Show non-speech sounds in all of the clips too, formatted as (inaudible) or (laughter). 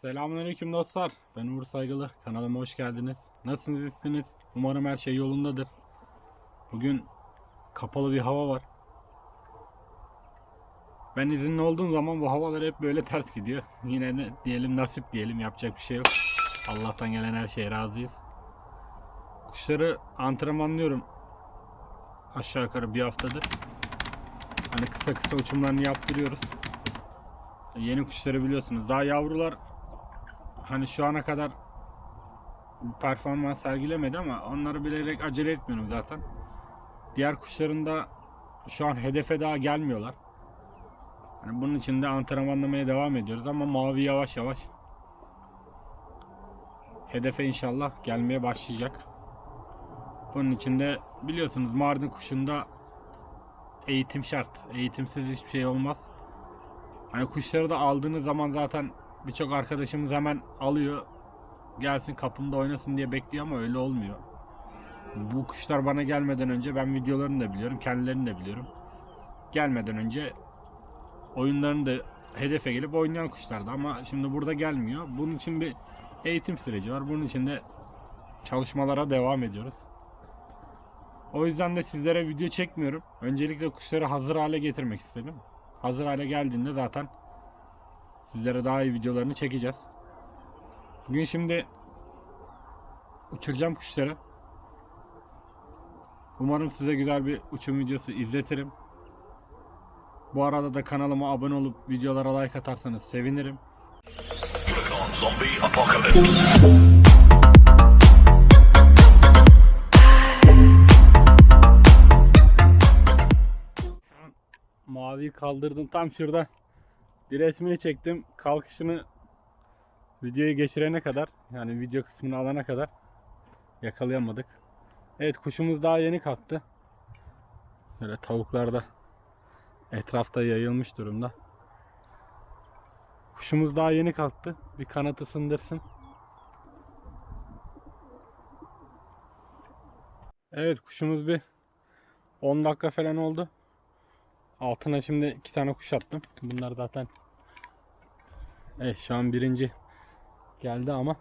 Selamünaleyküm dostlar. Ben Uğur Saygılı. Kanalıma hoş geldiniz. Nasılsınız, iyisiniz? Umarım her şey yolundadır. Bugün kapalı bir hava var. Ben izinli olduğum zaman bu havalar hep böyle ters gidiyor. (laughs) Yine de diyelim nasip diyelim yapacak bir şey yok. Allah'tan gelen her şeye razıyız. Kuşları antrenmanlıyorum. Aşağı yukarı bir haftadır. Hani kısa kısa uçumlarını yaptırıyoruz. Yeni kuşları biliyorsunuz. Daha yavrular hani şu ana kadar performans sergilemedi ama onları bilerek acele etmiyorum zaten. Diğer kuşların da şu an hedefe daha gelmiyorlar. Hani bunun için de antrenmanlamaya devam ediyoruz ama mavi yavaş yavaş hedefe inşallah gelmeye başlayacak. Bunun için de biliyorsunuz Mardin kuşunda eğitim şart. Eğitimsiz hiçbir şey olmaz. Hani kuşları da aldığınız zaman zaten birçok arkadaşımız hemen alıyor. Gelsin kapımda oynasın diye bekliyor ama öyle olmuyor. Bu kuşlar bana gelmeden önce ben videolarını da biliyorum, kendilerini de biliyorum. Gelmeden önce oyunlarını da hedefe gelip oynayan kuşlardı ama şimdi burada gelmiyor. Bunun için bir eğitim süreci var. Bunun için de çalışmalara devam ediyoruz. O yüzden de sizlere video çekmiyorum. Öncelikle kuşları hazır hale getirmek istedim. Hazır hale geldiğinde zaten sizlere daha iyi videolarını çekeceğiz. Bugün şimdi uçuracağım kuşları. Umarım size güzel bir uçum videosu izletirim. Bu arada da kanalıma abone olup videolara like atarsanız sevinirim. Zombie Apocalypse. Maviyi kaldırdım tam şurada. Bir resmini çektim. Kalkışını videoya geçirene kadar yani video kısmını alana kadar yakalayamadık. Evet kuşumuz daha yeni kalktı. Böyle tavuklar da etrafta yayılmış durumda. Kuşumuz daha yeni kalktı. Bir kanatı sındırsın. Evet kuşumuz bir 10 dakika falan oldu. Altına şimdi iki tane kuş attım. Bunlar zaten Evet şu an birinci geldi ama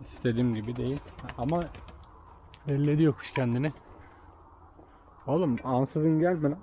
istediğim gibi değil. Ama belli ediyor kuş kendini. Oğlum ansızın gelme lan.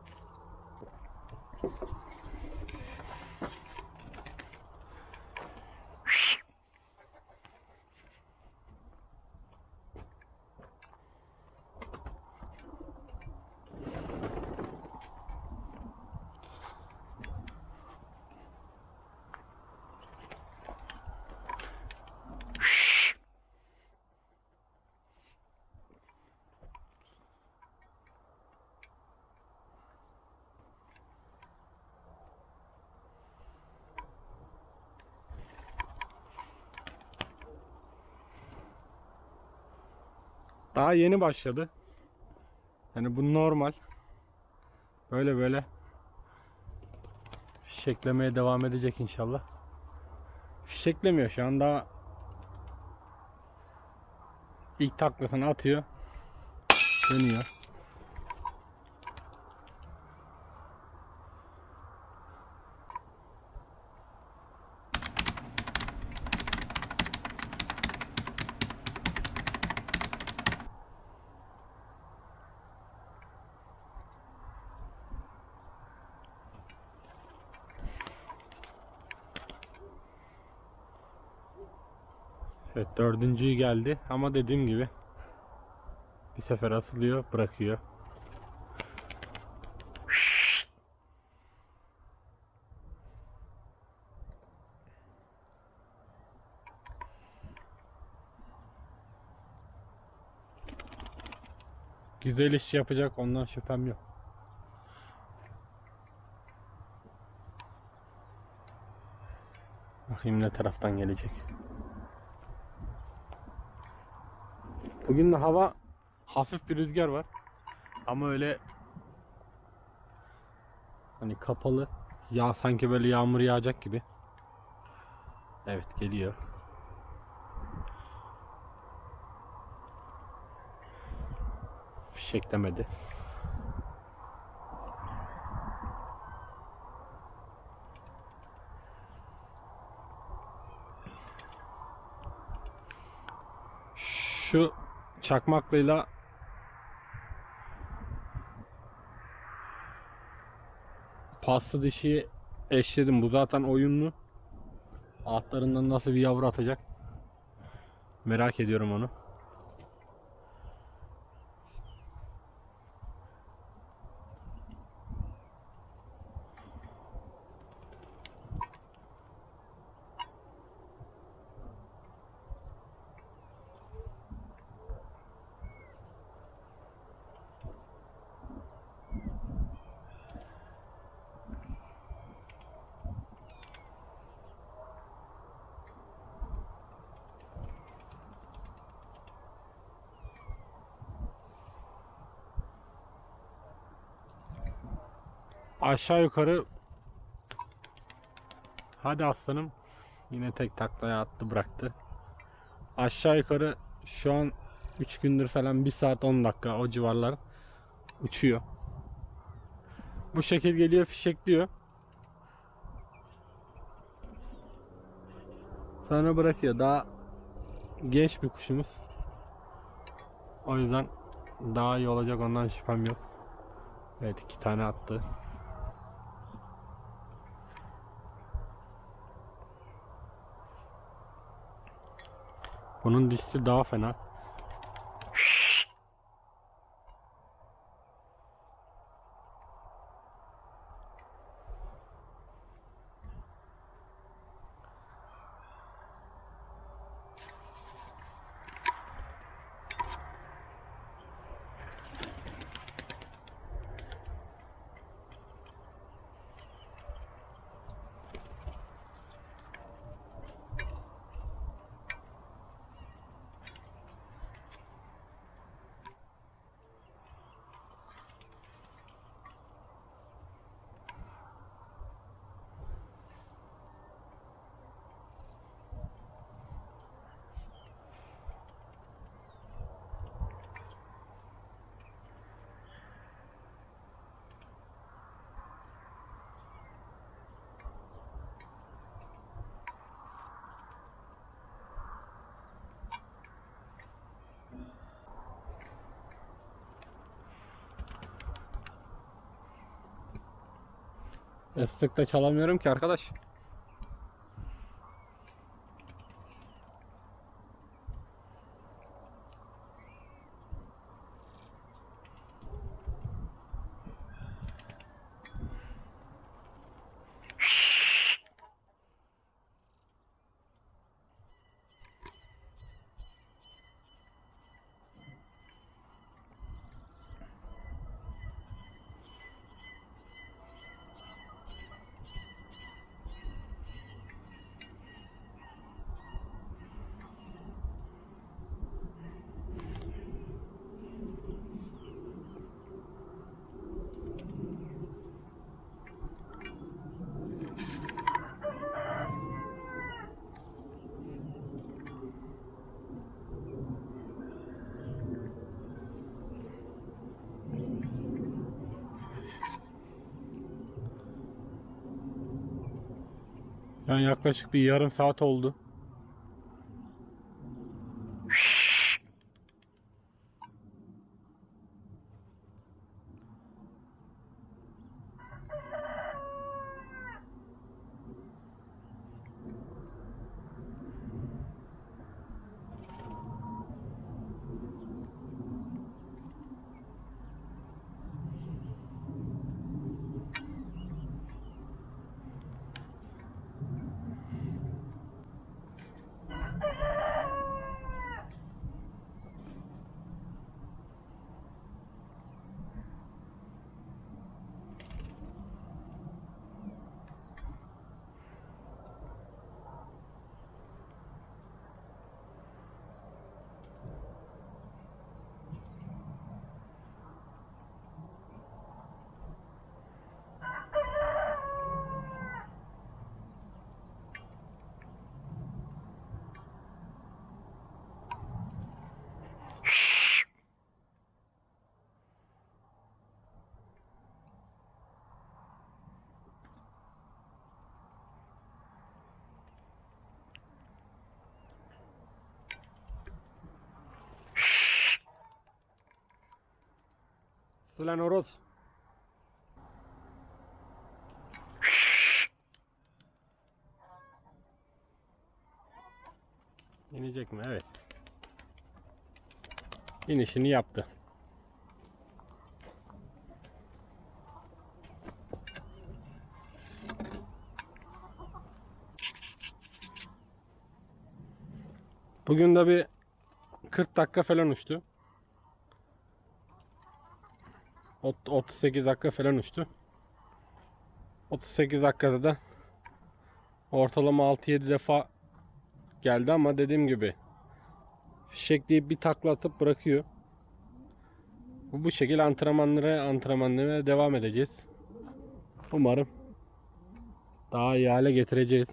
Daha yeni başladı. Yani bu normal. Böyle böyle fişeklemeye devam edecek inşallah. Fişeklemiyor şu an daha ilk taklasını atıyor. Dönüyor. Evet dördüncüyü geldi ama dediğim gibi bir sefer asılıyor bırakıyor. Güzel iş yapacak ondan şüphem yok. Bakayım ne taraftan gelecek. Bugün de hava hafif bir rüzgar var. Ama öyle hani kapalı. Ya sanki böyle yağmur yağacak gibi. Evet geliyor. Fişeklemedi. Şu çakmaklıyla paslı dişi eşledim. Bu zaten oyunlu. Altlarından nasıl bir yavru atacak? Merak ediyorum onu. Aşağı yukarı Hadi aslanım. Yine tek taklaya attı bıraktı. Aşağı yukarı şu an 3 gündür falan 1 saat 10 dakika o civarlar uçuyor. Bu şekil geliyor fişekliyor. Sonra bırakıyor. Daha genç bir kuşumuz. O yüzden daha iyi olacak ondan şüphem yok. Evet iki tane attı. Bunun dişisi daha fena. Estekte çalamıyorum ki arkadaş. Yani yaklaşık bir yarım saat oldu. Ulan horoz. İnecek mi? Evet. İnişini yaptı. Bugün de bir 40 dakika falan uçtu. 38 dakika falan uçtu. 38 dakikada da ortalama 6-7 defa geldi ama dediğim gibi fişekleyip bir takla atıp bırakıyor. Bu şekilde antrenmanlara antrenmanlara devam edeceğiz. Umarım daha iyi hale getireceğiz.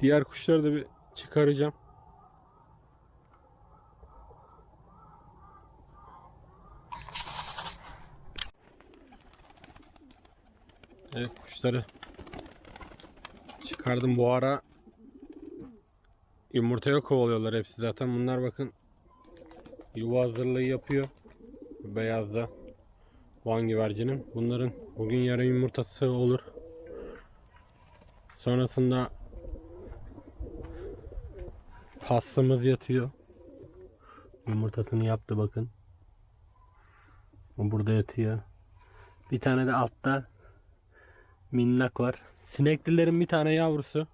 Diğer kuşları da bir çıkaracağım. Evet kuşları çıkardım bu ara yumurtaya kovalıyorlar hepsi zaten bunlar bakın yuva hazırlığı yapıyor beyazda Van güvercinin bunların bugün yarın yumurtası olur sonrasında Hassımız yatıyor. Yumurtasını yaptı bakın. Burada yatıyor. Bir tane de altta minnak var. Sineklilerin bir tane yavrusu.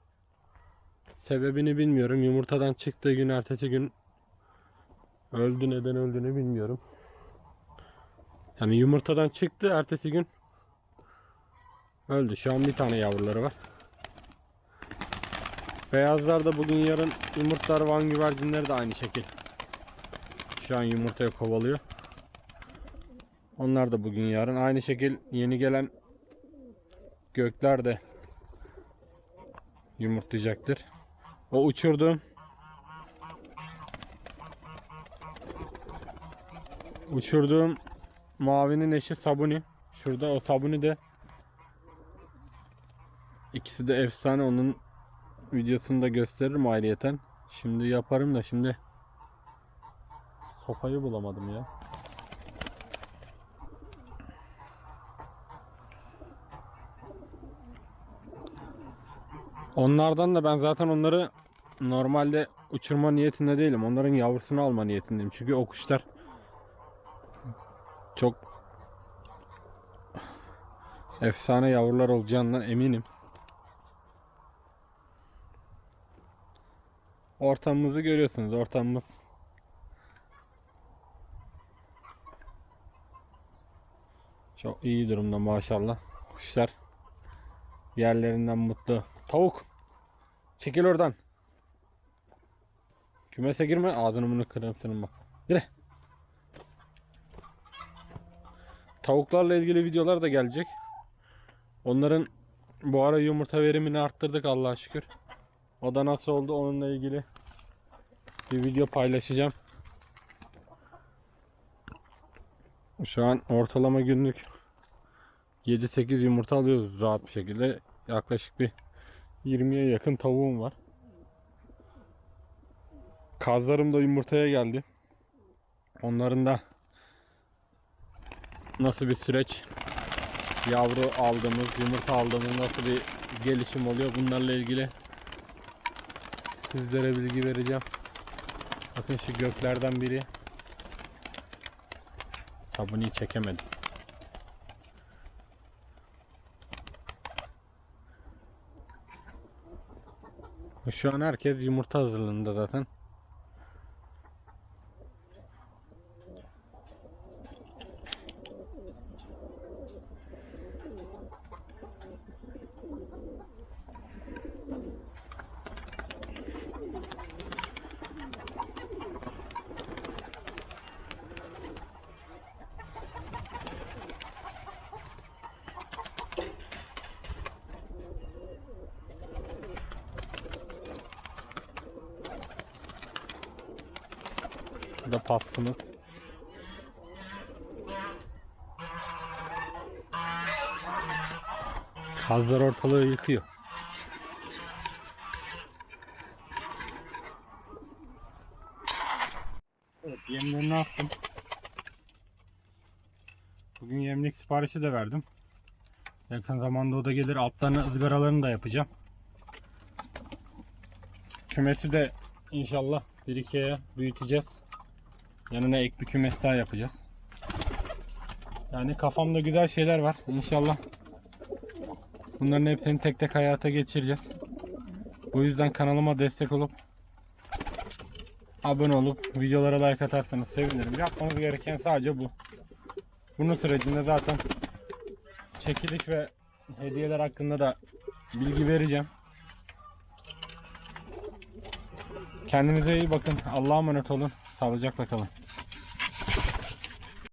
Sebebini bilmiyorum. Yumurtadan çıktığı gün ertesi gün öldü. Neden öldüğünü bilmiyorum. Yani yumurtadan çıktı ertesi gün öldü. Şu an bir tane yavruları var. Beyazlar da bugün yarın yumurtlar Van güvercinleri de aynı şekil. Şu an yumurtaya kovalıyor. Onlar da bugün yarın aynı şekil yeni gelen gökler de yumurtlayacaktır. O uçurduğum uçurduğum mavinin eşi Sabuni. Şurada o Sabuni de ikisi de efsane onun videosunu da gösteririm ayrıyeten. Şimdi yaparım da şimdi sopayı bulamadım ya. Onlardan da ben zaten onları normalde uçurma niyetinde değilim. Onların yavrusunu alma niyetindeyim. Çünkü o kuşlar çok efsane yavrular olacağından eminim. Ortamımızı görüyorsunuz. Ortamımız çok iyi durumda maşallah. Kuşlar yerlerinden mutlu. Tavuk çekil oradan. Kümese girme ağzını bunu kırarım bak. Gire. Tavuklarla ilgili videolar da gelecek. Onların bu ara yumurta verimini arttırdık Allah'a şükür. O da nasıl oldu onunla ilgili bir video paylaşacağım. Şu an ortalama günlük 7-8 yumurta alıyoruz rahat bir şekilde. Yaklaşık bir 20'ye yakın tavuğum var. Kazlarım da yumurtaya geldi. Onların da nasıl bir süreç yavru aldığımız, yumurta aldığımız nasıl bir gelişim oluyor bunlarla ilgili sizlere bilgi vereceğim. Bakın şu göklerden biri. Sabuniyi çekemedim. Şu an herkes yumurta hazırlığında zaten. Bu da pastımız. Kazlar ortalığı yıkıyor. tane astım. Bugün yemlik siparişi de verdim. Yakın zamanda o da gelir. Altlarını ızgaralarını da yapacağım. Kümesi de inşallah bir ikiye büyüteceğiz. Yanına ek bir kümes daha yapacağız. Yani kafamda güzel şeyler var. İnşallah bunların hepsini tek tek hayata geçireceğiz. Bu yüzden kanalıma destek olup abone olup videolara like atarsanız sevinirim. Yapmanız gereken sadece bu. Bunun sürecinde zaten çekiliş ve hediyeler hakkında da bilgi vereceğim. Kendinize iyi bakın. Allah'a emanet olun. Sağlıcakla kalın.